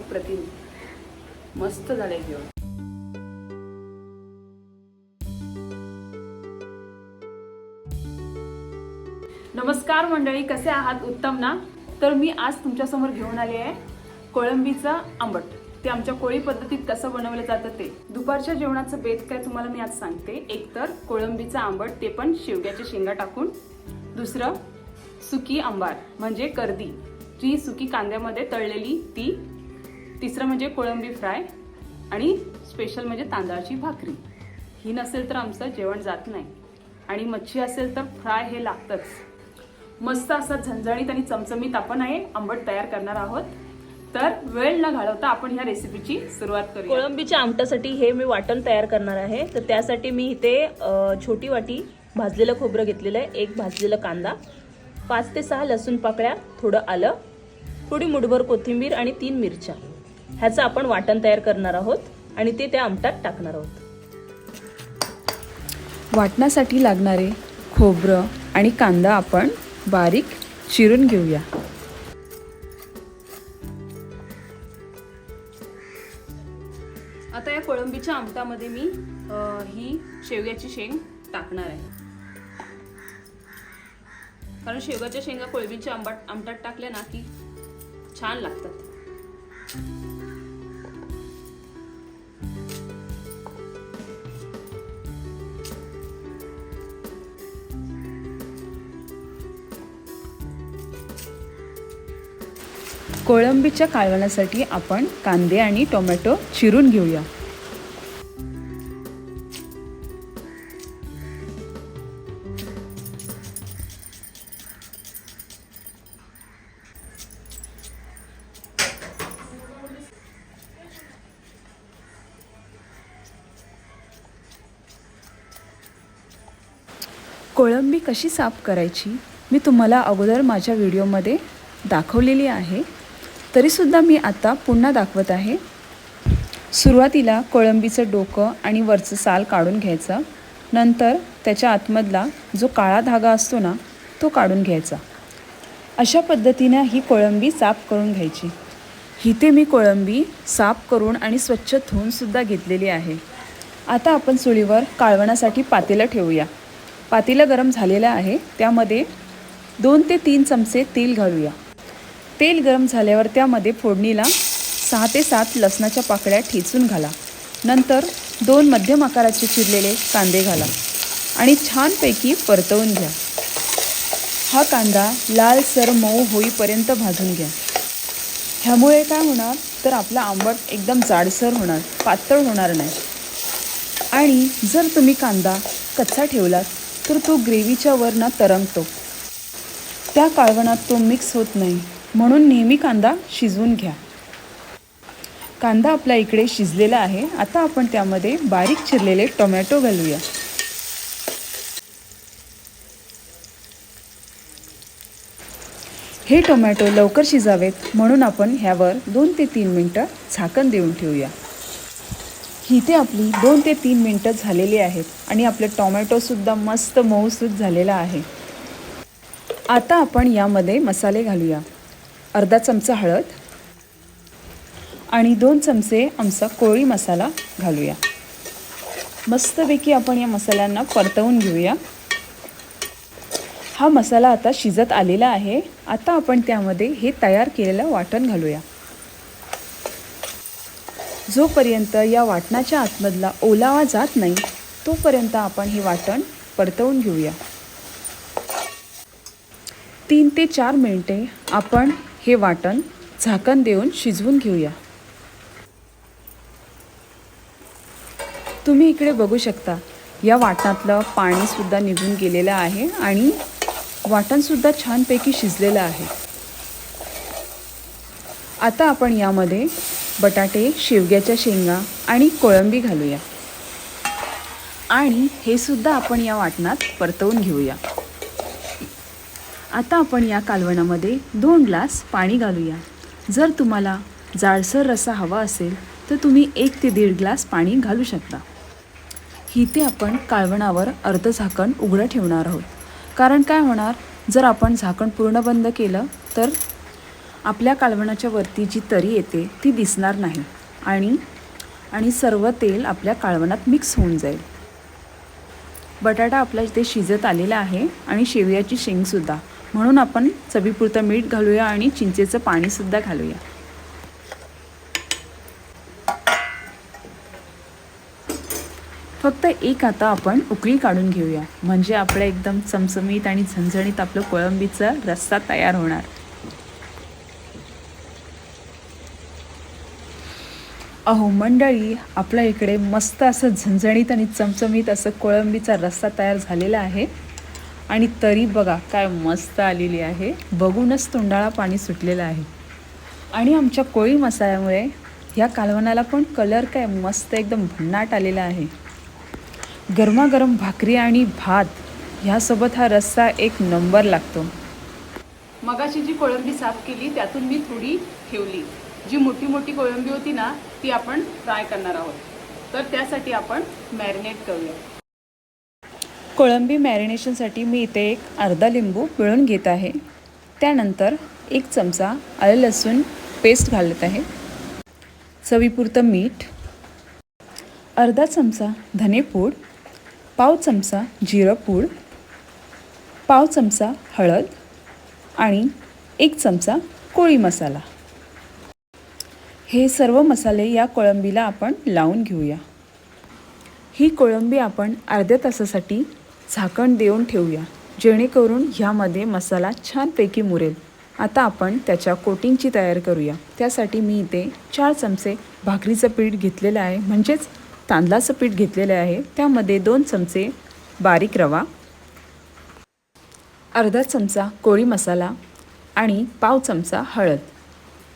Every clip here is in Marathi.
अप्रतिम. मस्त झाले जेवण. नमस्कार मंडळी कसे आहात? उत्तम ना? तर मी आज तुमच्यासमोर घेऊन आले आहे कोळंबीचं आंबट. ते आमच्या कोळी पद्धतीत कसं बनवलं जातं ते. दुपारच्या जेवणाचं बेत काय तुम्हाला मी आज सांगते. एक तर कोळंबीचं आंबट ते पण शेवग्याच्या शेंगा टाकून. दुसरं सुकी आंबार म्हणजे कर्दी. जी सुकी कांद्यामध्ये तळलेली ती तिसरं म्हणजे कोळंबी फ्राय आणि स्पेशल म्हणजे तांदळाची भाकरी. ही नसेल तर आमचं जेवण जात नाही. आणि मच्छी असेल तर फ्राय हे लागतंच. मस्त असं झणझणीत आणि चमचमीत आपण हे आंबट तयार करणार आहोत. तर वेळ न घालवता आपण ह्या रेसिपीची सुरुवात करू कोळंबीच्या आमटासाठी हे मी वाटण तयार करणार आहे. तर त्यासाठी मी इथे छोटी वाटी भाजलेलं खोबरं घेतलेलं आहे. एक भाजलेला कांदा पाच ते सहा लसूण पाकळ्या थोडं आलं थोडी मुठभर कोथिंबीर आणि तीन मिरच्या. ह्याचं आपण वाटण तयार करणार आहोत आणि ते त्या आमटात टाकणार आहोत. वाटण्यासाठी लागणारे खोबरं आणि कांदा आपण बारीक चिरून घेऊया. आता या कोळंबीच्या आमटामध्ये मी ही शेवग्याची शेंग टाकणार आहे. कारण शेवगाच्या शेंगा कोळंबीच्या आंबट आमटात टाकल्या ना की छान लागतात. कोळंबीच्या कालवणासाठी आपण कांदे आणि टोमॅटो चिरून घेऊया. कोळंबी कशी साफ करायची? मी तुम्हाला अगोदर माझ्या व्हिडिओमध्ये दाखवलेली आहे. तरीसुद्धा मी आता पुन्हा दाखवत आहे. सुरुवातीला कोळंबीचं डोकं आणि वरचं साल काढून घ्यायचं. नंतर त्याच्या आतमधला जो काळा धागा असतो ना तो काढून घ्यायचा. अशा पद्धतीनं ही कोळंबी साफ करून घ्यायची. इथे मी कोळंबी साफ करून आणि स्वच्छ धुवूनसुद्धा घेतलेली आहे. आता आपण चुलीवर काळवणासाठी पातेलं ठेवूया. पातेलं गरम झालेलं आहे त्यामध्ये दोन ते तीन चमचे तेल घालूया. तेल गरम झाल्यावर त्यामध्ये फोडणीला सहा ते सात लसणाच्या पाकळ्या ठेचून घाला. नंतर दोन मध्यम आकाराचे चिरलेले कांदे घाला आणि छानपैकी परतवून घ्या. हा कांदा लालसर मऊ होईपर्यंत भाजून घ्या. ह्यामुळे काय होणार? तर आपला आंबट एकदम जाडसर होणार पातळ होणार नाही. आणि जर तुम्ही कांदा कच्चा ठेवलात तर तो ग्रेव्हीच्या वरनं तरंगतो. त्या काळवणात तो मिक्स होत नाही. म्हणून नेहमी कांदा शिजवून घ्या. कांदा आपल्या इकडे शिजलेला आहे. आता आपण त्यामध्ये बारीक चिरलेले टोमॅटो घालूया. हे टोमॅटो लवकर शिजावेत म्हणून आपण ह्यावर दोन ते तीन मिनटं झाकण देऊन ठेवूया. इथे आपली दोन ते तीन मिनटं झालेली आहेत आणि आपले टोमॅटोसुद्धा मस्त मऊसूत झालेला आहे. आता आपण यामध्ये मसाले घालूया. अर्धा चमचा हळद आणि दोन चमचे आमचा कोळी मसाला घालूया. मस्तपैकी आपण या मसाल्यांना परतवून घेऊया. हा मसाला आता शिजत आलेला आहे. आता आपण त्यामध्ये हे तयार केलेलं वाटण घालूया. जोपर्यंत या वाटणाच्या आतमधला ओलावा जात नाही तोपर्यंत आपण हे वाटण परतवून घेऊया. तीन ते चार मिनिटे आपण हे वाटण झाकण देऊन शिजवून घेऊया. तुम्ही इकडे बघू शकता या वाटणातलं पाणीसुद्धा निघून गेलेलं आहे आणि वाटणसुद्धा छानपैकी शिजलेलं आहे. आता आपण यामध्ये बटाटे शेवग्याच्या शेंगा आणि कोळंबी घालूया. आणि हे सुद्धा आपण या वाटणात परतवून घेऊया. आता आपण या कालवणामध्ये दोन ग्लास पाणी घालूया. जर तुम्हाला जाडसर रसा हवा असेल तर तुम्ही एक ते दीड ग्लास पाणी घालू शकता. इथे आपण कालवणावर अर्ध झाकण उघडं ठेवणार आहोत. कारण काय होणार? जर आपण झाकण पूर्ण बंद केलं तर आपल्या कालवणाच्या वरती जी तरी येते ती दिसणार नाही. आणि आणि सर्व तेल आपल्या कालवणात मिक्स होऊन जाईल. बटाटा आपला इथे शिजत आलेला आहे आणि शेवयाची शेंगसुद्धा. म्हणून आपण चवीपुरतं मीठ घालूया आणि चिंचेचं पाणीसुद्धा घालूया. फक्त एक आता आपण उकळी काढून घेऊया. म्हणजे आपलं एकदम चमचमीत आणि झणझणीत आपलं कोळंबीचा रस्सा तयार होणार. अहो मंडळी आपल्या इकडे मस्त असं झणझणीत आणि चमचमीत असं कोळंबीचा रस्सा तयार झालेला आहे. आणि तरी बघा काय मस्त आलेली आहे. बघूनच तोंडाळा पाणी सुटलेलं आहे. आणि आमच्या कोळी मसाल्यामुळे ह्या कालवणाला पण कलर काय मस्त एकदम भन्नाट आलेला आहे. गरमागरम भाकरी आणि भात ह्यासोबत हा रस्सा एक नंबर लागतो. मगाशी जी कोळंबी साफ केली त्यातून मी थोडी ठेवली. जी मोठी मोठी कोळंबी होती ना ती आपण फ्राय करणार आहोत. तर त्यासाठी आपण मॅरिनेट करूया. कोळंबी मॅरिनेशनसाठी मी इथे एक अर्धा लिंबू पिळून घेत आहे. त्यानंतर एक चमचा आलं लसूण पेस्ट घालत आहे. चवीपुरतं मीठ अर्धा चमचा धनेपूड पाव चमचा जिरं पूड पाव चमचा हळद आणि एक चमचा कोळी मसाला. हे सर्व मसाले या कोळंबीला आपण लावून घेऊया. ही कोळंबी आपण अर्ध्या तासासाठी झाकण देऊन ठेवूया. जेणेकरून ह्यामध्ये मसाला छानपैकी मुरेल. आता आपण त्याच्या कोटिंगची तयार करूया. त्यासाठी मी इथे चार चमचे भाकरीचं पीठ घेतलेलं आहे. म्हणजेच तांदळाचं पीठ घेतलेलं आहे. त्यामध्ये दोन चमचे बारीक रवा अर्धा चमचा कोळी मसाला आणि पाव चमचा हळद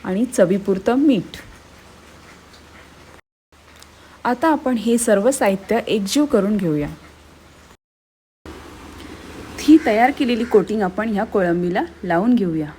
आणि चवीपुरतं मीठ. आता आपण हे सर्व साहित्य एकजीव करून घेऊया. तयार केलेली कोटिंग आपण ह्या कोळंबीला लावून घेऊया.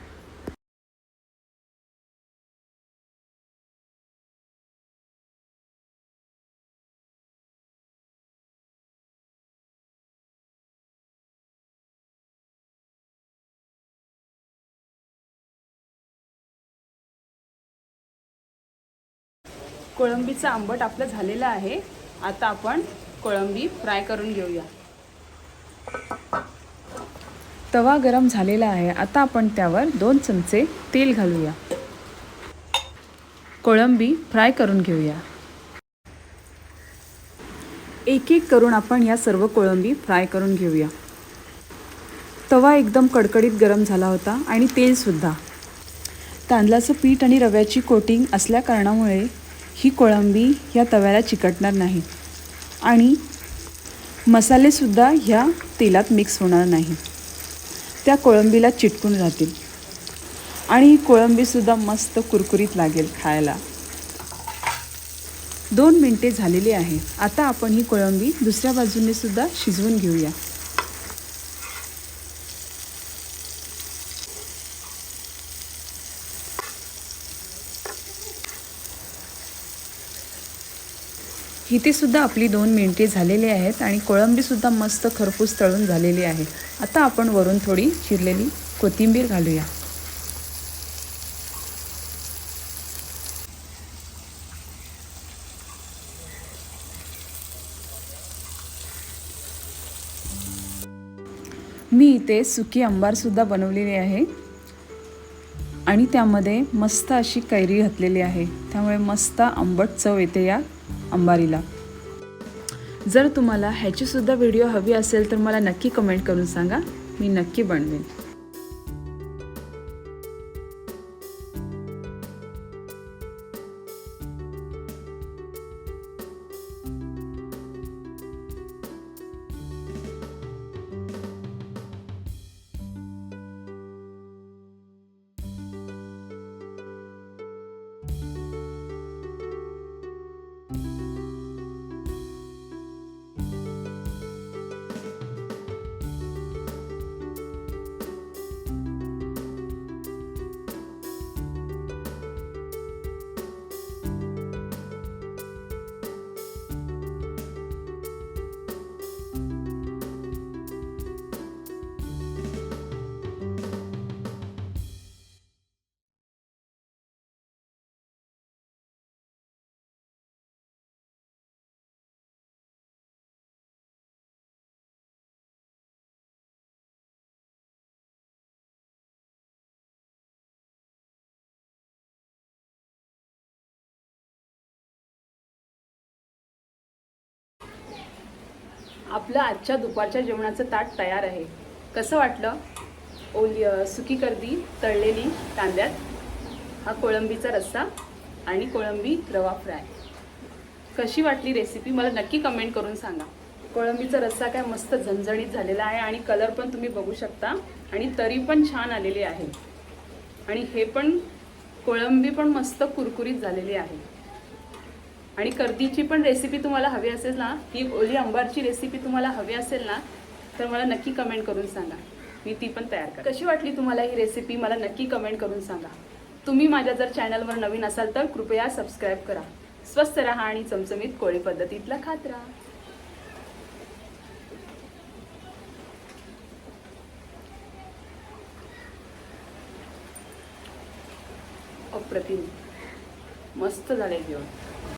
कोळंबीचं आंबट आपलं झालेलं आहे. आता आपण कोळंबी फ्राय करून घेऊया. तवा गरम झालेला आहे. आता आपण त्यावर दोन चमचे तेल घालूया. कोळंबी फ्राय करून घेऊया. एक एक करून आपण या सर्व कोळंबी फ्राय करून घेऊया. तवा एकदम कडकडीत गरम झाला होता आणि तेलसुद्धा तांदळाचं पीठ आणि रव्याची कोटिंग असल्या कारणामुळे ही कोळंबी या तव्याला चिकटणार नाही. आणि मसालेसुद्धा ह्या तेलात मिक्स होणार नाही. त्या कोळंबीला चिटकून राहतील आणि ही कोळंबीसुद्धा मस्त कुरकुरीत लागेल खायला. दोन मिनटे झालेली आहे. आता आपण ही कोळंबी दुसऱ्या बाजूने सुद्धा शिजवून घेऊया. इथे सुद्धा आपली दोन मिनिटे झालेली आहेत आणि कोळंबीसुद्धा मस्त खरपूस तळून झालेली आहे. आता आपण वरून थोडी चिरलेली कोथिंबीर घालूया. मी इथे सुकी आंबारसुद्धा बनवलेली आहे आणि त्यामध्ये मस्त अशी कैरी घातलेली आहे. त्यामुळे मस्त आंबट चव येते या अंबारीला. जर तुम्हाला ह्याचीसुद्धा व्हिडिओ हवी असेल तर मला नक्की कमेंट करून सांगा. मी नक्की बनवेन. आपलं आजच्या दुपारच्या जेवणाचं ताट तयार आहे. कसं वाटलं? ओली सुकी कर्दी तळलेली कांद्यात हा कोळंबीचा रस्सा आणि कोळंबी रवा फ्राय. कशी वाटली रेसिपी मला नक्की कमेंट करून सांगा. कोळंबीचा रस्सा काय मस्त झणझणीत झालेला आहे आणि कलर पण तुम्ही बघू शकता आणि तरी पण छान आलेली आहे. आणि हे पण कोळंबी पण मस्त कुरकुरीत झालेली आहे. आणि कर्दीची पण रेसिपी तुम्हाला हवी असेल ना ही ओली अंबारची रेसिपी तुम्हाला हवी असेल ना तर मला नक्की कमेंट करून सांगा. मी ती पण तयार कर कशी वाटली तुम्हाला ही रेसिपी मला नक्की कमेंट करून सांगा. तुम्ही माझ्या जर चॅनलवर नवीन असाल तर कृपया सबस्क्राईब करा. स्वस्त राहा आणि चमचमीत कोळी पद्धतीतला खात राहा. अप्रतिम. मस्त झाले जेवण.